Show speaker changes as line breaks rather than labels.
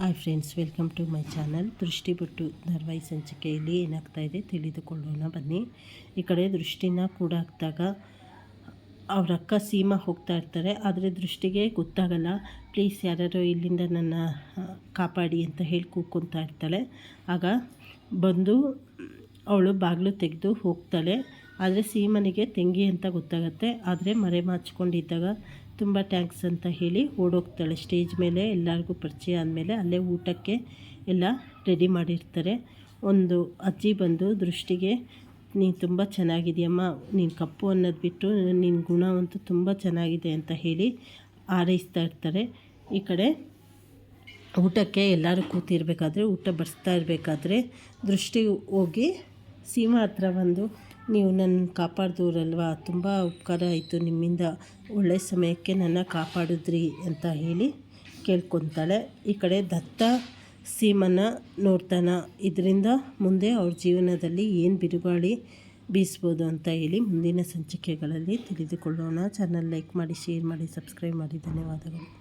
Hi friends welcome to my channel Drishti Bottu ಧಾರಾವಾಹಿ ಸಂಚಿಕೆಯಲ್ಲಿ ಏನಾಗ್ತಾ ಇದೆ ತಿಳಿದುಕೊಳ್ಳೋಣ ಬನ್ನಿ. ಈ ಕಡೆ ದೃಷ್ಟಿನ ಕೂಡ ಹಾಕಿದಾಗ ಅವ್ರ ಅಕ್ಕ ಸೀಮಾ ಹೋಗ್ತಾ ಇರ್ತಾರೆ. ಆದರೆ ದೃಷ್ಟಿಗೆ ಗೊತ್ತಾಗಲ್ಲ. ಪ್ಲೀಸ್ ಯಾರು ಇಲ್ಲಿಂದ ನನ್ನ ಕಾಪಾಡಿ ಅಂತ ಹೇಳಿ ಕೂತ್ಕೊತಾ ಇರ್ತಾಳೆ. ಆಗ ಬಂದು ಅವಳು ಬಾಗಿಲು ತೆಗೆದು ಹೋಗ್ತಾಳೆ. ಆದರೆ ಸೀಮನಿಗೆ ತೆಂಗಿ ಅಂತ ಗೊತ್ತಾಗತ್ತೆ. ಆದರೆ ಮರೆ ಮಾಚ್ಕೊಂಡಿದ್ದಾಗ ತುಂಬ ಟ್ಯಾಂಕ್ಸ್ ಅಂತ ಹೇಳಿ ಓಡೋಗ್ತಾಳೆ. ಸ್ಟೇಜ್ ಮೇಲೆ ಎಲ್ಲರಿಗೂ ಪರಿಚಯ ಆದಮೇಲೆ ಅಲ್ಲೇ ಊಟಕ್ಕೆ ಎಲ್ಲ ರೆಡಿ ಮಾಡಿರ್ತಾರೆ. ಒಂದು ಅಜ್ಜಿ ಬಂದು, ದೃಷ್ಟಿಗೆ ನೀನು ತುಂಬ ಚೆನ್ನಾಗಿದೆಯಮ್ಮ. ನೀನು ಕಪ್ಪು ಅನ್ನೋದು ಬಿಟ್ಟು ನಿನ್ನ ಗುಣ ಅಂತೂ ತುಂಬ ಚೆನ್ನಾಗಿದೆ ಅಂತ ಹೇಳಿ ಆರೈಸ್ತಾ ಇರ್ತಾರೆ. ಈ ಕಡೆ ಊಟಕ್ಕೆ ಎಲ್ಲರೂ ಕೂತಿರ್ಬೇಕಾದ್ರೆ, ಊಟ ಬಡಿಸ್ತಾ ಇರಬೇಕಾದ್ರೆ ದೃಷ್ಟಿ ಹೋಗಿ ಸೀಮಾ ಹತ್ರ ಬಂದು ನೀವು ನನ್ನ ಕಾಪಾಡಿದವ್ರಲ್ವಾ ತುಂಬ ಉಪಕಾರ ಆಯಿತು ನಿಮ್ಮಿಂದ. ಒಳ್ಳೆ ಸಮಯಕ್ಕೆ ನನ್ನ ಕಾಪಾಡಿದ್ರಿ ಅಂತ ಹೇಳಿ ಕೇಳ್ಕೊತಾಳೆ. ಈ ಕಡೆ ದತ್ತ ಸೀಮನ ನೋಡ್ತಾನ. ಇದರಿಂದ ಮುಂದೆ ಅವ್ರ ಜೀವನದಲ್ಲಿ ಏನು ಬಿರುಗಾಳಿ ಬೀಸ್ಬೋದು ಅಂತ ಹೇಳಿ ಮುಂದಿನ ಸಂಚಿಕೆಗಳಲ್ಲಿ ತಿಳಿದುಕೊಳ್ಳೋಣ. ಚಾನಲ್ ಲೈಕ್ ಮಾಡಿ ಶೇರ್ ಮಾಡಿ ಸಬ್ಸ್ಕ್ರೈಬ್ ಮಾಡಿ. ಧನ್ಯವಾದಗಳು.